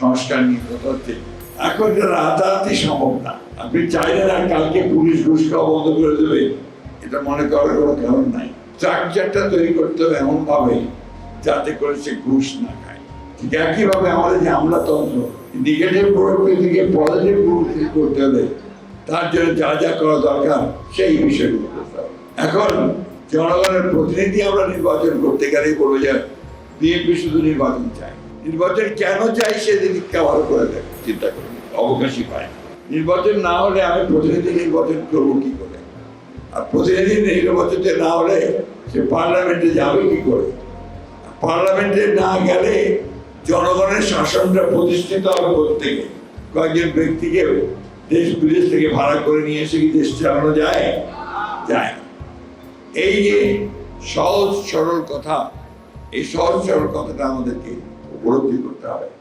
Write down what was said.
সংস্কার নিয়ে কথা হচ্ছে এখন এটা রাতারাতি সম্ভব না আপনি চাইলেন আর কালকে পুলিশ ঘুষ বন্ধ করে দেবে। এটা মনে করার কোনো কারণ নাই। স্ট্রাকচারটা তৈরি করতে হবে এমন ভাবে যাতে করে সে ঘুষ না খায়। ঠিক একইভাবে আমাদের যে আমলাতন্ত্র নেগেটিভ প্রোডাক্টের দিকে পজিটিভ প্রোডাক্ট করতে হবে তার জন্য যা যা করা দরকার সেই বিষয়গুলো করতে হবে। এখন জনগণের প্রতিনিধি আমরা নির্বাচন করতে গেলেই বলব যে বিএনপি শুধু নির্বাচন চাই নির্বাচন কেন চাই সেদিকে ভালো করে দেখ চিন্তা করুন, অবকাশই পায়। নির্বাচন না হলে আমি প্রতিনিধি নির্বাচন করব কি করে? আর প্রতিনিধি নির্বাচনে না হলে সে পার্লামেন্টে যাবে কি করে? পার্লামেন্টে না গেলে জনগণের শাসনটা প্রতিষ্ঠিত হবে থেকে কয়েকজন ব্যক্তিকে দেশ বিদেশ থেকে ভাড়া করে নিয়ে এসে কি দেশ চালানো যায়? যায় এই যে সহজ সরল কথা, এই সহজ সরল কথাটা আমাদেরকে উপলব্ধি করতে হবে?